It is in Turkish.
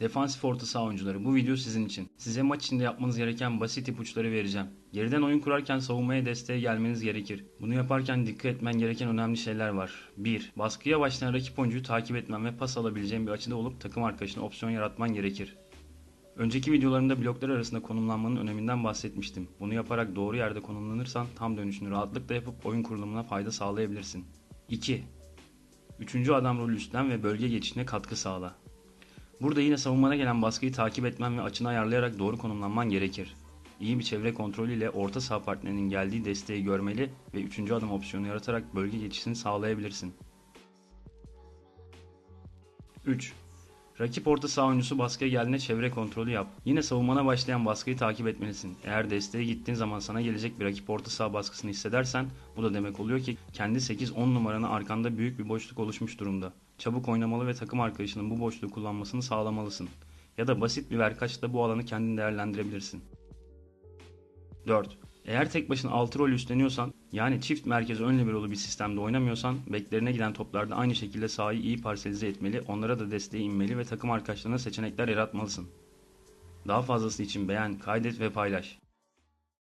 Defansif orta saha oyuncuları bu video sizin için. Size maç içinde yapmanız gereken basit ipuçları vereceğim. Geriden oyun kurarken savunmaya desteğe gelmeniz gerekir. Bunu yaparken dikkat etmen gereken önemli şeyler var. 1. Baskıya başlayan rakip oyuncuyu takip etmen ve pas alabileceğin bir açıda olup takım arkadaşına opsiyon yaratman gerekir. Önceki videolarımda bloklar arasında konumlanmanın öneminden bahsetmiştim. Bunu yaparak doğru yerde konumlanırsan tam dönüşünü rahatlıkla yapıp oyun kurulumuna fayda sağlayabilirsin. 2. Üçüncü adam rolü üstlen ve bölge geçişine katkı sağla. Burada yine savunmana gelen baskıyı takip etmen ve açını ayarlayarak doğru konumlanman gerekir. İyi bir çevre kontrolü ile orta saha partnerinin geldiği desteği görmeli ve üçüncü adım opsiyonu yaratarak bölge geçişini sağlayabilirsin. 3. Rakip orta saha oyuncusu baskıya geldiğinde çevre kontrolü yap. Yine savunmana başlayan baskıyı takip etmelisin. Eğer desteğe gittiğin zaman sana gelecek bir rakip orta saha baskısını hissedersen bu da demek oluyor ki kendi 8-10 numaranı arkanda büyük bir boşluk oluşmuş durumda. Çabuk oynamalı ve takım arkadaşının bu boşluğu kullanmasını sağlamalısın. Ya da basit bir verkaçla bu alanı kendin değerlendirebilirsin. 4. Eğer tek başına 6 rol üstleniyorsan, yani çift merkez ön liberolu bir sistemde oynamıyorsan, beklerine giden toplarda aynı şekilde sahayı iyi parselize etmeli, onlara da desteğe inmeli ve takım arkadaşlarına seçenekler yaratmalısın. Daha fazlası için beğen, kaydet ve paylaş.